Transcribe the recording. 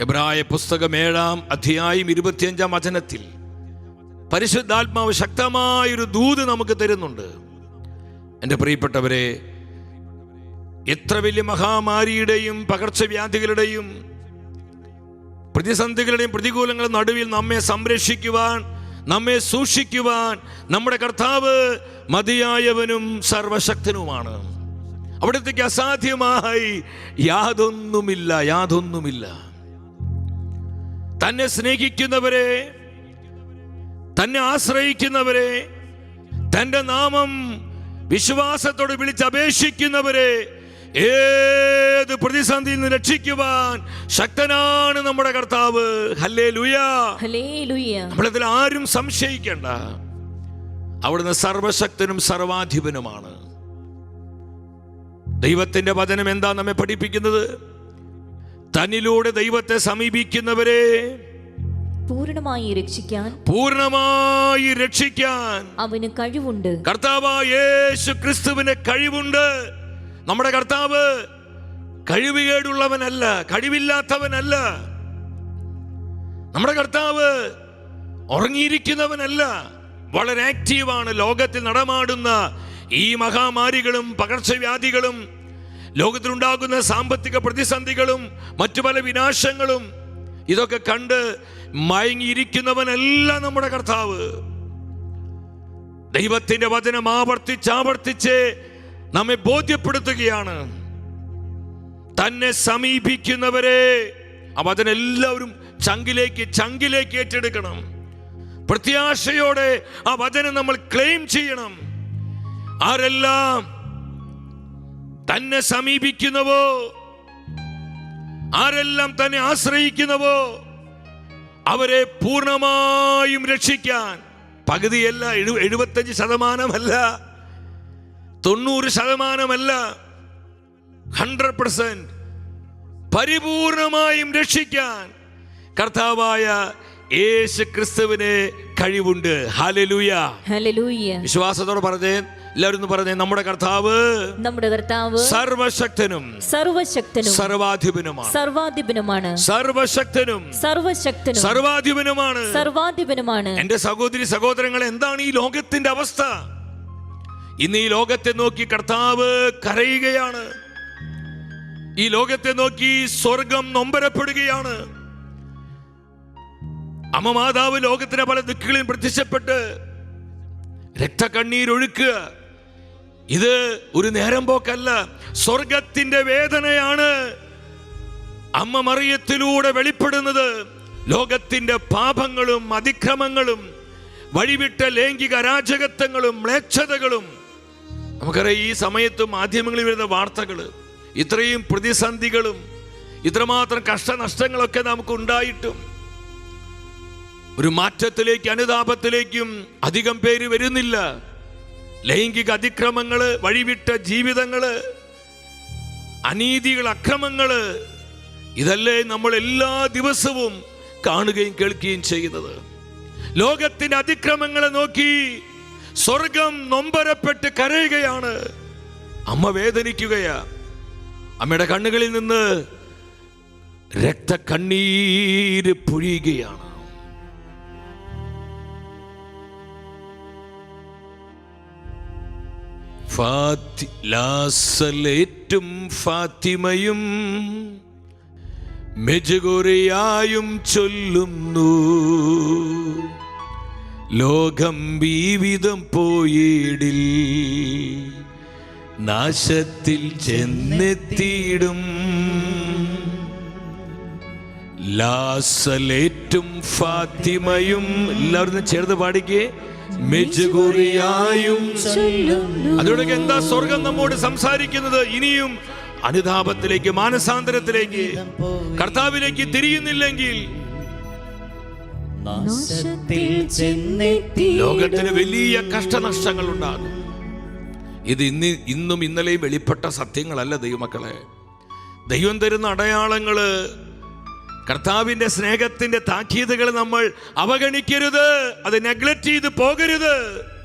എബ്രായ പുസ്തകം ഏഴാം അധ്യായം ഇരുപത്തിയഞ്ചാം വചനത്തിൽ പരിശുദ്ധാത്മാവ് ശക്തമായൊരു ദൂത് നമുക്ക് തരുന്നുണ്ട്. എന്റെ പ്രിയപ്പെട്ടവരെ എത്ര വലിയ മഹാമാരിയുടെയും പകർച്ചവ്യാധികളുടെയും പ്രതിസന്ധികളുടെയും പ്രതികൂലങ്ങളുടെ നടുവിൽ നമ്മെ സംരക്ഷിക്കുവാൻ നമ്മെ സൂക്ഷിക്കുവാൻ നമ്മുടെ കർത്താവ് മതിയായവനും സർവശക്തനുമാണ്. അവിടത്തേക്ക് അസാധ്യമായി യാതൊന്നുമില്ല യാതൊന്നുമില്ല. തന്നെ സ്നേഹിക്കുന്നവരെ തന്നെ ആശ്രയിക്കുന്നവരെ തന്റെ നാമം വിശ്വാസത്തോട് വിളിച്ചപേക്ഷിക്കുന്നവരെ ഏത് പ്രതിസന്ധിയിൽ നിന്ന് രക്ഷിക്കുവാൻ ശക്തനാണ് നമ്മുടെ കർത്താവ്. നമ്മളതിൽ ആരും സംശയിക്കേണ്ട. അവിടുന്ന് സർവശക്തനും സർവാധിപനുമാണ്. ദൈവത്തിന്റെ വചനം എന്താ നമ്മെ പഠിപ്പിക്കുന്നത്? തന്നിലൂടെ ദൈവത്തെ സമീപിക്കുന്നവരെ പൂർണമായി രക്ഷിക്കാൻ പൂർണമായി രക്ഷിക്കാൻ അവന് കഴിവുണ്ട്. കർത്താവായ യേശു ക്രിസ്തുവിന് കഴിവുണ്ട്. നമ്മുടെ കർത്താവ് കഴിവുകേടുള്ളവനല്ല കഴിവില്ലാത്തവനല്ല. നമ്മുടെ കർത്താവ് ഉറങ്ങിയിരിക്കുന്നവനല്ല വളരെ ആക്റ്റീവാണ് ലോകത്തിൽ നടമാടുന്ന ഈ മഹാമാരികളും പകർച്ചവ്യാധികളും ലോകത്തിലുണ്ടാകുന്ന സാമ്പത്തിക പ്രതിസന്ധികളും മറ്റു പല വിനാശങ്ങളും ഇതൊക്കെ കണ്ട് മയങ്ങിയിരിക്കുന്നവനല്ല നമ്മുടെ കർത്താവ്. ദൈവത്തിന്റെ വചനം ആവർത്തിച്ച് ആവർത്തിച്ച് നമ്മെ ബോധ്യപ്പെടുത്തുകയാണ്. തന്നെ സമീപിക്കുന്നവരെ ആ വചനം എല്ലാവരും ചങ്കിലേക്ക് ചങ്കിലേക്ക് ഏറ്റെടുക്കണം. പ്രത്യാശയോടെ ആ വചനം നമ്മൾ ക്ലെയിം ചെയ്യണം. ആരെല്ലാം തന്നെ സമീപിക്കുന്നവോ? ആരെല്ലാം തന്നെ ആശ്രയിക്കുന്നവോ? അവരെ പൂർണമായും രക്ഷിക്കാൻ. പകുതിയല്ല എഴു എഴുപത്തഞ്ച് ശതമാനമല്ല. തൊണ്ണൂറ് ശതമാനമല്ല. ഹൺഡ്രഡ് പെർസെന്റ് പരിപൂർണമായും രക്ഷിക്കാൻ കർത്താവായ യേശു ക്രിസ്തുവിനെ കഴിവുണ്ട് ഹാലലൂയ വിശ്വാസത്തോടെ പറഞ്ഞേ. എല്ലാവരും ഒന്ന് പറഞ്ഞേ നമ്മുടെ കർത്താവ് നമ്മുടെ കർത്താവ് സർവശക്തനും സർവശക്തനും സർവാധിപനുമാണ്. സർവാധിപനുമാണ്. സർവശക്തനും സർവശക്തനും സർവാധിപനുമാണ്. സർവാധിപനുമാണ്. എന്റെ സഹോദരി സഹോദരങ്ങൾ എന്താണ് ഈ ലോകത്തിന്റെ അവസ്ഥ? ഇന്ന് ഈ ലോകത്തെ നോക്കി കർത്താവ് കരയുകയാണ്. ഈ ലോകത്തെ നോക്കി സ്വർഗം നൊമ്പരപ്പെടുകയാണ്. അമ്മ മാതാവ് ലോകത്തിന്റെ പല ദിക്കുകളിൽ പ്രത്യക്ഷപ്പെട്ട് രക്തക്കണ്ണീരൊഴുക്കുക. ഇത് ഒരു നേരം പോക്കല്ല. സ്വർഗത്തിന്റെ വേദനയാണ് അമ്മ മറിയത്തിലൂടെ വെളിപ്പെടുന്നത്. ലോകത്തിന്റെ പാപങ്ങളും അതിക്രമങ്ങളും വഴിവിട്ട ലൈംഗിക അരാജകത്വങ്ങളും മ്ലേച്ഛതകളും. നമുക്കറിയാം ഈ സമയത്ത് മാധ്യമങ്ങളിൽ വരുന്ന വാർത്തകൾ ഇത്രയും പ്രതിസന്ധികളും ഇത്രമാത്രം കഷ്ടനഷ്ടങ്ങളൊക്കെ നമുക്ക് ഉണ്ടായിട്ടും ഒരു മാറ്റത്തിലേക്ക് അനുതാപത്തിലേക്കും അധികം പേര് വരുന്നില്ല. ലൈംഗിക അതിക്രമങ്ങൾ വഴിവിട്ട ജീവിതങ്ങൾ അനീതികൾ അക്രമങ്ങൾ ഇതല്ലേ നമ്മൾ എല്ലാ ദിവസവും കാണുകയും കേൾക്കുകയും ചെയ്യുന്നത്. ലോകത്തിന്റെ അതിക്രമങ്ങളെ നോക്കി സ്വർഗം നൊമ്പരപ്പെട്ട് കരയുകയാണ്. അമ്മ വേദനിക്കുകയാ. അമ്മയുടെ കണ്ണുകളിൽ നിന്ന് രക്തക്കണ്ണീര് പൊഴിയുകയാണ്. ഫാത്തി ലാസലേറ്റും ഫാത്തിമയും മെജുകുറിയായും ചൊല്ലുന്നു. ലോകം വിവിധം പോയിടിൽ നാശത്തിൽ ചെന്നെത്തിയിടും. ലാസലേറ്റും ഫാത്തിമയും എല്ലാവരും ചേർന്ന് പാടിക്കേ. മെജുകുറിയായും അതിലൂടെ എന്താ സ്വർഗം നമ്മോട് സംസാരിക്കുന്നത്? ഇനിയും അനുതാപത്തിലേക്ക് മാനസാന്തരത്തിലേക്ക് കർത്താവിലേക്ക് തിരിയുന്നില്ലെങ്കിൽ ലോകത്തിന് വലിയ കഷ്ടനഷ്ടങ്ങൾ ഉണ്ടാകും. ഇത് ഇന്ന് ഇന്നും ഇന്നലെയും വെളിപ്പെട്ട സത്യങ്ങളല്ല ദൈവമക്കളെ. ദൈവം തരുന്ന അടയാളങ്ങൾ കർത്താവിന്റെ സ്നേഹത്തിന്റെ താക്കീതുകൾ നമ്മൾ അവഗണിക്കരുത്. അത് നെഗ്ലക്റ്റ് ചെയ്ത് പോകരുത്.